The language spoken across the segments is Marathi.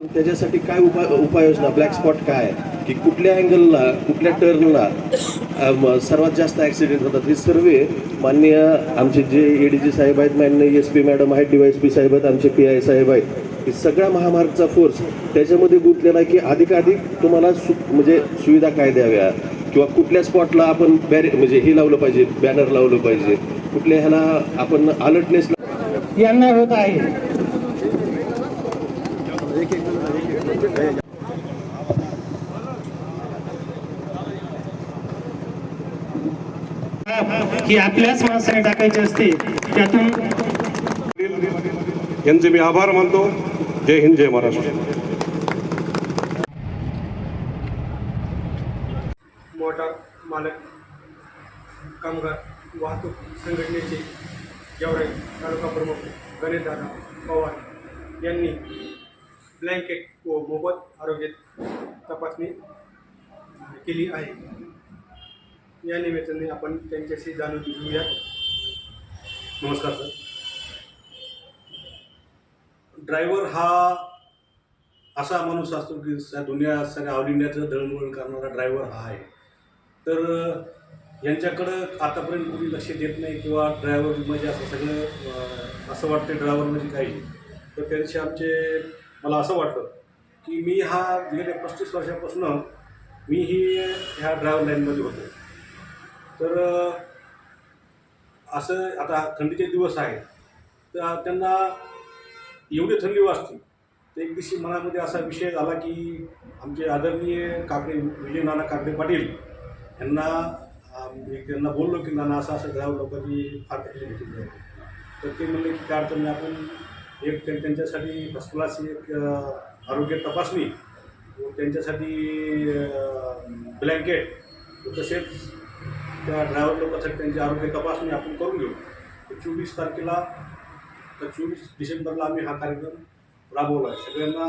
त्याच्यासाठी काय उपाय उपाययोजना ब्लॅक स्पॉट काय? की कुठल्या अँगलला कुठल्या टर्नला सर्वात जास्त ॲक्सिडेंट होतात? हे सर्व माननीय आमचे जे एडीजी साहेब आहेत माननीय एस पी मॅडम आहेत डीवायस पी साहेब आहेत आमचे पी आय साहेब आहेत हे सगळा महामार्गचा फोर्स त्याच्यामध्ये गुंतलेला आहे की अधिकाधिक तुम्हाला सु म्हणजे सुविधा काय द्याव्या? किंवा कुठल्या स्पॉटला आपण बॅरे म्हणजे हे लावलं पाहिजे बॅनर लावलं पाहिजे? कुठल्या ह्याला आपण अलर्टनेस यांना होत आहे. ही आपल्याच माणसाने टाकायची असते त्यातून यांचे मी आभार मानतो. जय हिंद जय महाराष्ट्र. मोटार मालक कामगार वाहतूक संघटनेचे गेवराई तालुका प्रमुख गणेशदादा पवार यांनी ब्लँकेट व मोफत आरोग्य तपासणी केली आहे. या निमित्ताने आपण त्यांच्याशी जाणून घेऊया. नमस्कार सर. ड्रायव्हर हा असा माणूस असतो की दुनिया सगळ्या ऑल इंडियाचं दळणवळण करणारा ड्रायव्हर हा आहे. तर यांच्याकडं आतापर्यंत कोणी लक्ष देत नाही किंवा ड्रायव्हर म्हणजे असं सगळं असं वाटतं ड्रायव्हर म्हणजे काही. तर त्यांचे आमचे मला असं वाटतं की मी हा गेल्या पस्तीस वर्षापासून मी ही ह्या ड्रायव्हर लाईनमध्ये होतो. तर असं आता थंडीचे दिवस आहे तर त्यांना एवढी थंडी वाजते. तर एक दिवशी मनामध्ये असा विषय झाला की आमचे आदरणीय काकडे विजय नाना काकडे पाटील यांना त्यांना बोललो की नाना असं असं ड्रायव्हर लोकांची फार तकलीफ घेतली तर ते म्हणले की काय अडचण आपण एक त्या- त्यांच्यासाठी फर्स्ट क्लास एक अं, आरोग्य तपासणी व त्यांच्यासाठी ब्लँकेट तसेच त्या ड्रायव्हर लोकांसाठी त्यांची आरोग्य तपासणी आपण करून घेऊ. तर चोवीस तारखेला तर चोवीस डिसेंबरला आम्ही हा कार्यक्रम राबवला आहे. सगळ्यांना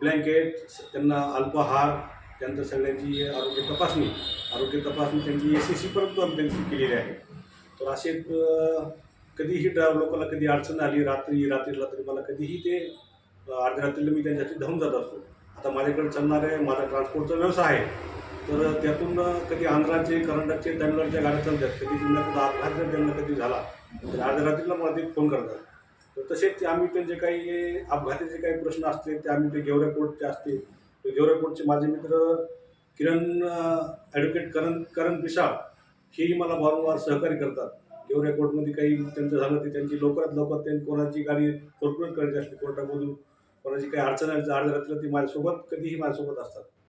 ब्लँकेट त्यांना अल्पहार त्यानंतर सगळ्यांची आरोग्य तपासणी आरोग्य तपासणी त्यांची एस एस सीपर्यंत आम्ही त्यांची केलेली आहे. तर असे अं, कधीही ड्रायव्हर लोकांना कधी अडचण आली रात्री रात्रीला तरी मला कधीही ते अर्ध्या रात्रीला मी त्यांच्यासाठी धावून जात असतो. आता माझ्याकडे चालणारे माझा ट्रान्सपोर्टचा व्यवसाय आहे. तर त्यातून कधी आंध्राचे कर्नाटकचे तमिळनाडूच्या गाड्या चालतात. कधी त्यांना कुठं अपघात जर त्यांना कधी झाला तर अर्ध्या रात्रीला मला ते फोन करतात. तर तसेच ते आम्ही त्यांचे काही अपघाताचे काही प्रश्न असते ते आम्ही ते गेवरे कोर्टचे असते ते गेवरे कोर्टचे माझे मित्र किरण ॲडव्होकेट करण करण पिसाळ हेही मला वारंवार सहकार्य करतात. गेवऱ्या कोर्टमध्ये काही त्यांचं झालं ते त्यांची लवकरात लवकर त्यांनी कोणाची गाडी कॉर्पोरेट करायची असते कोर्टामधून कोणाची काही अडचण आली असलं ते ती माझ्यासोबत कधीही माझ्यासोबत असतात.